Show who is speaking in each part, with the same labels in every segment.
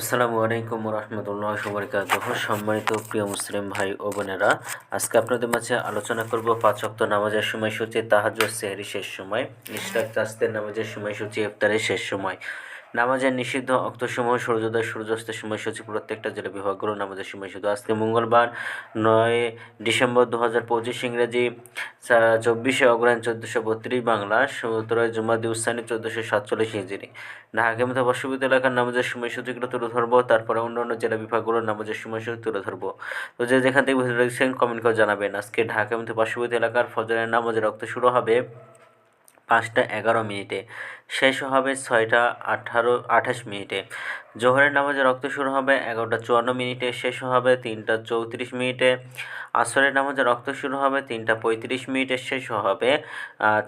Speaker 1: আসসালামু আলাইকুম রহমতুল্লাহ বরকাত সম্মানিত প্রিয় মুসলিম ভাই ও বোনেরা, আজকে আপনাদের মাঝে আলোচনা করব পাঁচ অক্ত নামাজের সময়সূচি তাহাজ সেহরি শেষ সময় ইশরাক তাস্তের নামাজের সময়সূচি, ইফতারের শেষ সময়। নামাজের নিষিদ্ধ অক্তসমূহ, সূর্যোদয়, সূর্যাস্তের সময়সূচি প্রত্যেকটা জেলা বিভাগগুলো নামাজের সময় শুধু আজকে মঙ্গলবার, নয় ডিসেম্বর দু হাজার পঁচিশ ইংরেজি চব্বিশে অগ্রহায়ণ চোদ্দোশো বত্রিশ বাংলা, সতেরোই জুমাদি উসানি চোদ্দোশো সাতচল্লিশ ইঞ্জিনি ঢাকা মতো বর্ষবিদ্য এলাকার নামাজের সময়সূচিগুলো তুলে ধরবো, তারপরে অন্য অন্য জেলা বিভাগগুলোর নামাজের সময়সূচি তুলে ধরবো। তো যে যেখান থেকে ভিডিও দেখছেন কমেন্ট করে জানাবেন। আজকে ঢাকা মতো বর্ষবিদ্য এলাকার ফজরের নামাজের রক্ত শুরু হবে পাঁচটা এগারো মিনিটে। শেষ হবে ছয়টা আঠারো, আঠাশ মিনিটে। জোহরের নামাজে রক্ত শুরু হবে এগারোটা চুয়ান্ন মিনিটে, শেষ হবে তিনটা চৌত্রিশ মিনিটে। আসরের নামাজে রক্ত শুরু হবে তিনটা পঁয়ত্রিশ মিনিটে, শেষ হবে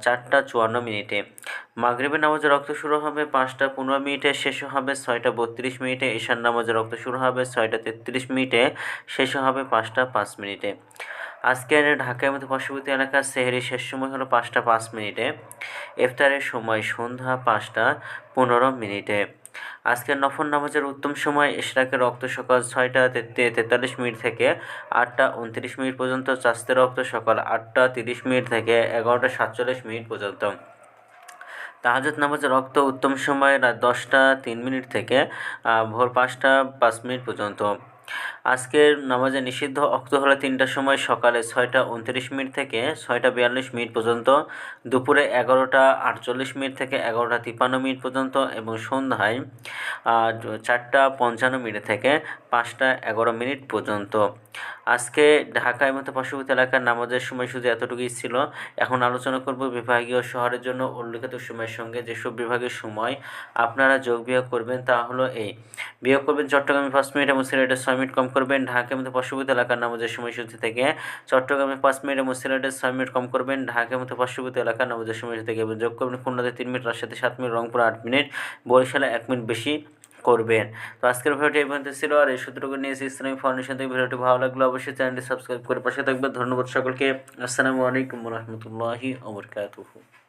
Speaker 1: চারটা চুয়ান্ন মিনিটে। মাগরীবের নামাজে রক্ত শুরু হবে পাঁচটা পনেরো মিনিটে, শেষ হবে ছয়টা বত্রিশ মিনিটে। ঈশান নামাজে রক্ত শুরু হবে ছয়টা তেত্রিশ মিনিটে, শেষ হবে পাঁচটা পাঁচ মিনিটে। আজকের ঢাকার মধ্যে পার্শ্ববর্তী এলাকার সেহেরি শেষ সময় হলো পাঁচটা পাঁচ মিনিটে। ইফতারের সময় সন্ধ্যা পাঁচটা পনেরো মিনিটে। আজকের নফর নামাজের উত্তম সময় ইশরাকের রক্ত সকাল ছয়টা তেতাল্লিশ মিনিট থেকে আটটা উনত্রিশ মিনিট পর্যন্ত চাস্তের রক্ত সকাল আটটা তিরিশ মিনিট থেকে এগারোটা সাতচল্লিশ মিনিট পর্যন্ত। তাহাজত নামাজের রক্ত উত্তম সময় রাত দশটা তিন মিনিট থেকে ভোর পাঁচটা পাঁচ মিনিট পর্যন্ত। আজকের নামাজে নিষিদ্ধ অক্ত হলো তিনটার সময় সকালে ছয়টা উনত্রিশ মিনিট থেকে ছয়টা বিয়াল্লিশ মিনিট পর্যন্ত, দুপুরে এগারোটা আটচল্লিশ মিনিট থেকে এগারোটা তিপ্পান্ন মিনিট পর্যন্ত এবং সন্ধ্যায় চারটা পঞ্চান্ন মিনিট থেকে পাঁচটা এগারো মিনিট পর্যন্ত। আজকে ঢাকায় মতো পার্শ্ববর্তী এলাকার নামাজের সময় শুধু এতটুকুই ছিল। এখন আলোচনা করব বিভাগীয় শহরের জন্য উল্লেখিত সময়ের সঙ্গে যেসব বিভাগের সময় আপনারা যোগ বিয়োগ করবেন তা হলো এই বিয়োগ করবেন চট্টগ্রামে পাঁচ মিনিট এবং সিলেটে ছয় মিনিট কম করবেন, ঢাকার মধ্যে পার্শ্ববর্তী এলাকার নামাজের সময়সূচি থেকে চট্টগ্রামে পাঁচ মিনিট এবং সিলেটে ছয় মিনিট কম করবেন, ঢাকার মধ্যে পার্শ্ববর্তী এলাকার নামাজের সময়সূচি থেকে এবং যোগ করবেন খুলনাতে তিন মিনিট, রাজশাহীতে সাত মিনিট, রংপুর আট মিনিট, বরিশালে এক মিনিট বেশি করবেন। তো আজকের ভিডিওটি এই পর্যন্ত ছিল, আর এই সূত্রকে নিয়েছি ইসলামিক ফাউন্ডেশন থেকে ভিডিওটি ভালো লাগল অবশ্যই চ্যানেলটি সাবস্ক্রাইব করে পাশে থাকবে ধন্যবাদ সকলকে, আসসালামু আলাইকুম রহমতুল্লাহি ওবরকাতুহু